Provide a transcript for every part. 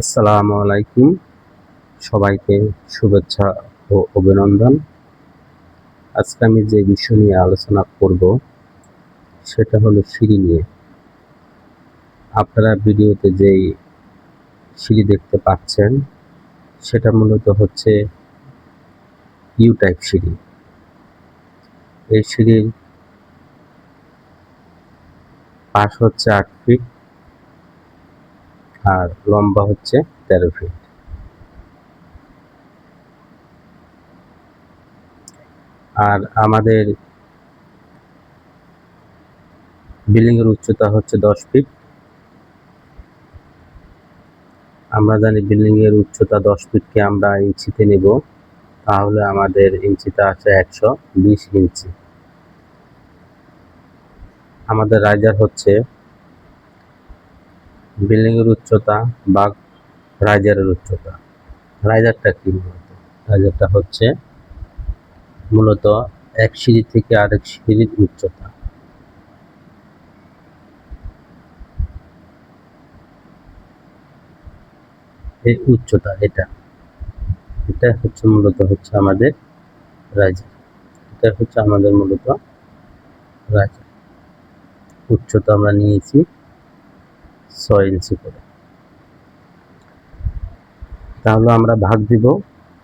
আসসালামু আলাইকুম। সবাইকে শুভেচ্ছা ও অভিনন্দন। আজকে আমি যে বিষয় নিয়ে আলোচনা করব, সেটা হলো সিঁড়ি নিয়ে। আপনারা ভিডিওতে যেই সিঁড়ি দেখতে পাচ্ছেন, সেটা মূলত হচ্ছে ইউ টাইপ সিঁড়ি। এই সিঁড়ির পাশ হচ্ছে আট ফিট আর লম্বা হচ্ছে তেরো ফিট আর আমাদের বিল্ডিং এর উচ্চতা হচ্ছে দশ ফিট আমরা জানি বিল্ডিং এর উচ্চতা দশ ফিটকে আমরা ইঞ্চিতে নেব। তাহলে আমাদের ইঞ্চিতে আছে একশো বিশ ইঞ্চি। আমাদের রাইজার হচ্ছে বিল্ডিং এর উচ্চতা বা রাইজারের উচ্চতা। রাইজারটা কি মূলত রাইজারটা হচ্ছে মূলত এক সিঁড়ি থেকে আরেক সিঁড়ির উচ্চতা। এই উচ্চতা এটা। এটা হচ্ছে মূলত হচ্ছে আমাদের রাইজার। এটা হচ্ছে আমাদের মূলত রাইজার। উচ্চতা আমরা নিয়েছি ছয় ইঞ্চি করে। তাহলে আমরা ভাগ দিব।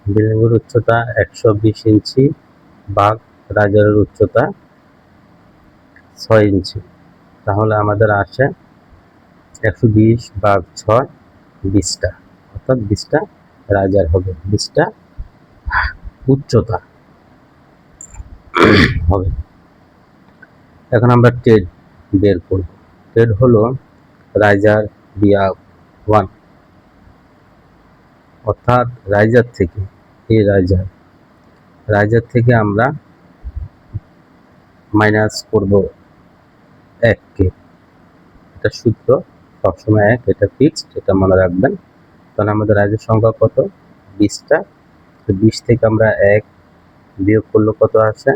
বিল্ডিংয়ের উচ্চতা একশো বিশ ইঞ্চি ভাগ রাজারের উচ্চতা ছয় ইঞ্চি। তাহলে আমাদের আসে একশো বিশ ভাগ ছয় বিশটা, অর্থাৎ বিশটা রাজার হবে, বিশটা উচ্চতা হবে। এখন আমরা টেড বের করব। টেড হলো রাইজার বিয়া ওয়ান। অর্থাৎ রাইজার থেকে এই রাইজার। রাইজার থেকে আমরা মাইনাস করব এককে। এটা সূত্র সবসময় এক, এটা ফিক্সড, এটা মনে রাখবেন। তাহলে আমাদের রাইজের সংখ্যা কত? বিশটা। তো বিশ থেকে আমরা এক বিয়োগ করলে কত আসে?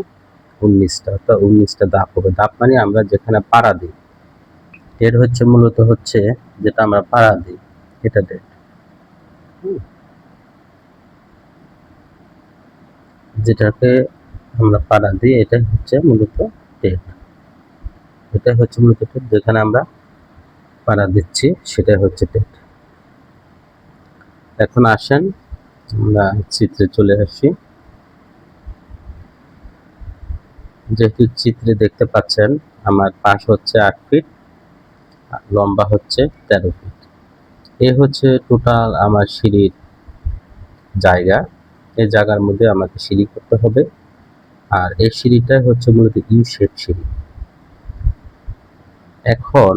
উনিশটা। অর্থাৎ উনিশটা দাপ হবে। দাপ মানে আমরা যেখানে পাড়া দিই। এর হচ্ছে মূলত হচ্ছে যেটা আমরা পাড়া দিই এটা ডেট যেটাকে আমরা পাড়া দিই, এটা হচ্ছে মূলত ডেট এটা হচ্ছে মূলত ডেট যেখানে আমরা পাড়া দিচ্ছি সেটাই হচ্ছে ডেট এখন আসেন, আমরা চিত্রে চলে আসি। যেহেতু চিত্রে দেখতে পাচ্ছেন, আমার পাশ হচ্ছে আট ফিট। লম্বা হচ্ছে তেরো ফিট। এ হচ্ছে টোটাল আমার সিঁড়ির জায়গা। এই জায়গার মধ্যে আমাকে সিঁড়ি করতে হবে। আর এই সিঁড়িটাই হচ্ছে মূলত ইউ শেপ সিঁড়ি। এখন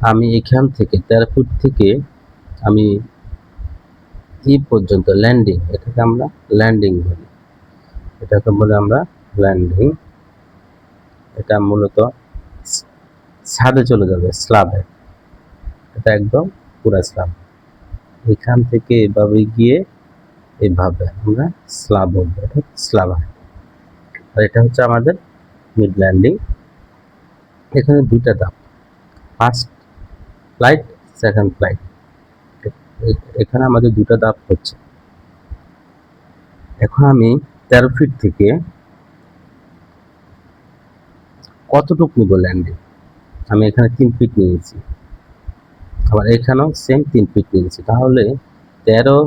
আমি এখান থেকে তেরো ফুট থেকে আমি ই পর্যন্ত ল্যান্ডিং এটাকে আমরা ল্যান্ডিং বলি। এটাকে বলে আমরা ল্যান্ডিং এটা মূলত ছাদে চলে যাবে স্ল্যাবে এটা একদম পুরা স্ল্যাব এখান থেকে এভাবে গিয়ে এভাবে আমরা স্ল্যাব বলব, এটা স্ল্যাব আর এটা হচ্ছে আমাদের মিড ল্যান্ডিং এখানে দুইটা ধাপ ফার্স্ট ফ্লাইট সেকেন্ড ফ্লাইট এখানে আমাদের দুটো ধাপ হচ্ছে। এখন আমি তেরো ফিট থেকে কতটুকু নিব ল্যান্ডিং আমি এখানে তিন ফিট নিয়েছি। আবার এখানেও সেম তিন ফিট নিয়েছি। তাহলে তেরো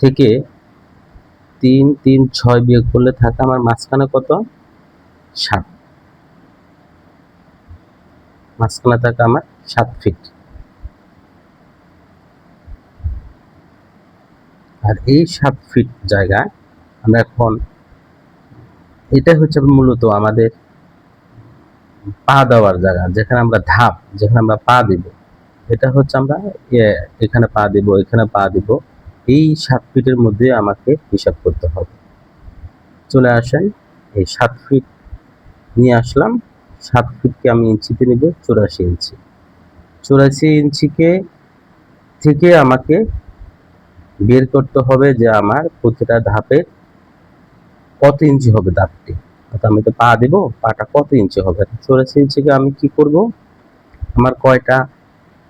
থেকে তিন তিন, ছয় বিয়োগ করলে থাকে আমার মাঝখানে কত? সাত। মাঝখানে থাকে আমার সাত ফিট আর এই সাত ফিট জায়গায় আমরা এখন এটা হচ্ছে মূলত আমাদের পা দেওয়ার জায়গা, যেখানে আমরা ধাপ, যেখানে আমরা পা দিব, এটা হচ্ছে আমরা এখানে পা দিব, এখানে পা দিব, এই সাত ফিটের মধ্যে আমাকে হিসাব করতে হবে। চলে আসেন, এই সাত ফিট নিয়ে আসলাম, সাত ফিটকে আমি ইঞ্চিতে নিব চুরাশি ইঞ্চি। চুরাশি ইঞ্চিকে থেকে আমাকে বের করতে হবে যে আমার প্রতিটা ধাপে কত ইঞ্চি হবে অর্থাৎ আমি তো পা দেবো, পাটা কত ইঞ্চি হবে? চৌরাশি ইঞ্চিকে আমি কি করব? আমার কয়টা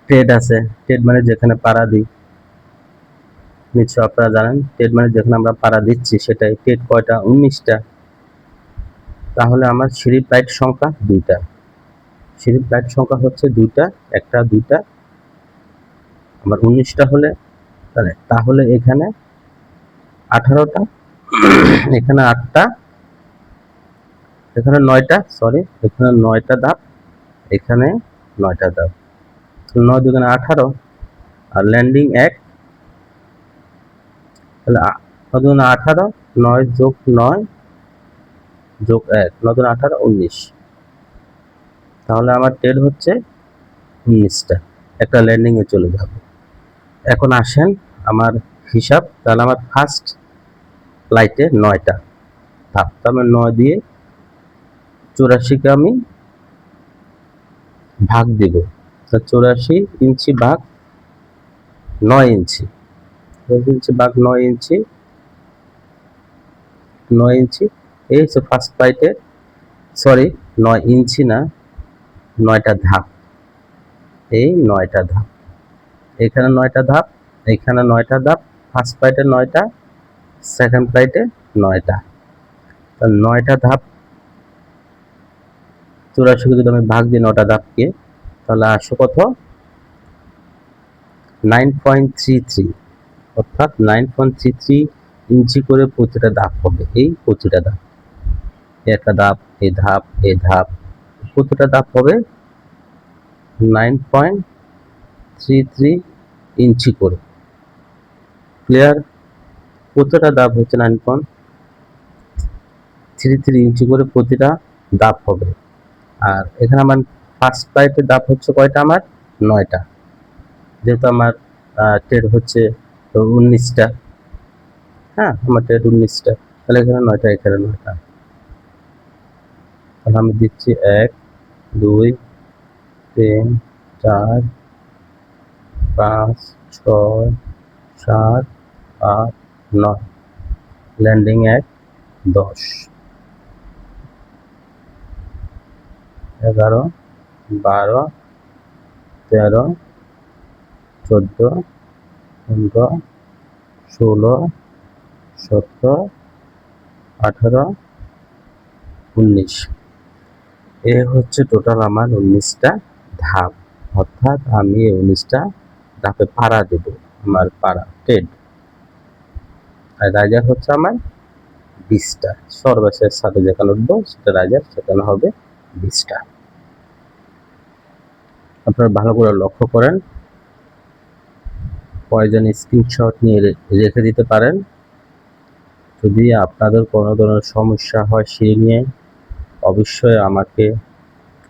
ট্রেড আছে? ট্রেড মানে যেখানে পাড়া দিই। নিশ্চয় আপনারা জানেন টেট মানে যেখানে আমরা পাড়া দিচ্ছি, সেটাই। টেট কয়টা? উনিশটা। তাহলে আমার সিঁড়ি প্লাইট সংখ্যা দুইটা। সিঁড়ি প্লাইট সংখ্যা হচ্ছে দুইটা, একটা, দুইটা। আমার উনিশটা হলে তাহলে এখানে আঠারোটা, এখানে আটটা এখানে নয়টা সরি এখানে নয়টা ধাপ, এখানে নয়টা ধাপ। নয় দুখানে আঠারো, আর ল্যান্ডিং এক। তাহলে দুগুণে আঠারো, নয় যোগ নয়, যোগ এক, নয় আঠারো, উনিশ। তাহলে আমার টেড হচ্ছে উনিশটা। একটা ল্যান্ডিংয়ে চলে যাব। এখন আসেন আমার হিসাব। তাহলে আমার ফার্স্ট ফ্লাইটে নয়টা। আমি নয় দিয়ে চুরাশিকে আমি ভাগ দিব। তা চুরাশি ইঞ্চি ভাগ নয় ইঞ্চি। ইঞ্চি ভাগ নয় ইঞ্চি নয় ইঞ্চি, এই হচ্ছে ফার্স্ট ফ্লাইটে সরি নয় ইঞ্চি না, নয়টা ধাপ। এই নয়টা ধাপ। এখানে নয়টা ধাপ, এখানে নয়টা ধাপ ফার্স্ট ফ্লাইটে নয়টা সেকেন্ড ফ্লাইটে নয়টা। নয়টা ধাপ চুরাশিকে যদি আমি ভাগ দিই নটা ধাপকে তাহলে আসো কত? নাইন পয়েন্ট থ্রি থ্রি, অর্থাৎ nine point three three inch করে প্রতিটা ধাপ হবে। এই প্রতিটা ধাপ একটা ধাপ এই ধাপ এই ধাপ, প্রতিটা ধাপ হবে nine point three three inch করে। ক্লিয়ার? প্রতিটা ধাপ হচ্ছে nine point three three inch করে প্রতিটা ধাপ হবে। আর এখানে আমার ফার্স্ট পাইপের ধাপ হচ্ছে কয়টা আমার? নয়টা। যেহেতু আমার টেড হচ্ছে উনিশটা। হ্যাঁ আমার টেড উনিশটা। তাহলে এখানে নয়টা এখানে নয়টা। তাহলে আমি দিচ্ছি এক, দুই, তিন, চার, পাঁচ, ছয়, সাত, আট, নয়। ল্যান্ডিং এক দশ। এগারো, বারো, তেরো, চোদ্দ, পনেরো, ষোলো সতেরো আঠারো, উনিশ। এ হচ্ছে টোটাল আমার উনিশটা ধাপ। অর্থাৎ আমি এই উনিশটা ধাপে পাড়া দেব, আমার পাড়া, টেড। আর রাইজার হচ্ছে আমার বিশটা। সর্বশেষ সাথে যেখানে উঠবো, সেটা রাইজার সেখানে হবে বিশটা। আপনারা ভালো করে লক্ষ্য করেন। প্রয়োজন স্ক্রিনশট নিয়ে রেখে দিতে পারেন। যদি আপনাদের কোনো ধরনের সমস্যা হয় সেই নিয়ে অবশ্যই আমাকে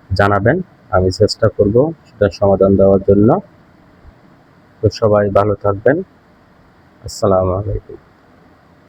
জানাবেন। আমি চেষ্টা করব সেটার সমাধান দেওয়ার জন্য। তো সবাই ভালো থাকবেন। আসসালামু আলাইকুম।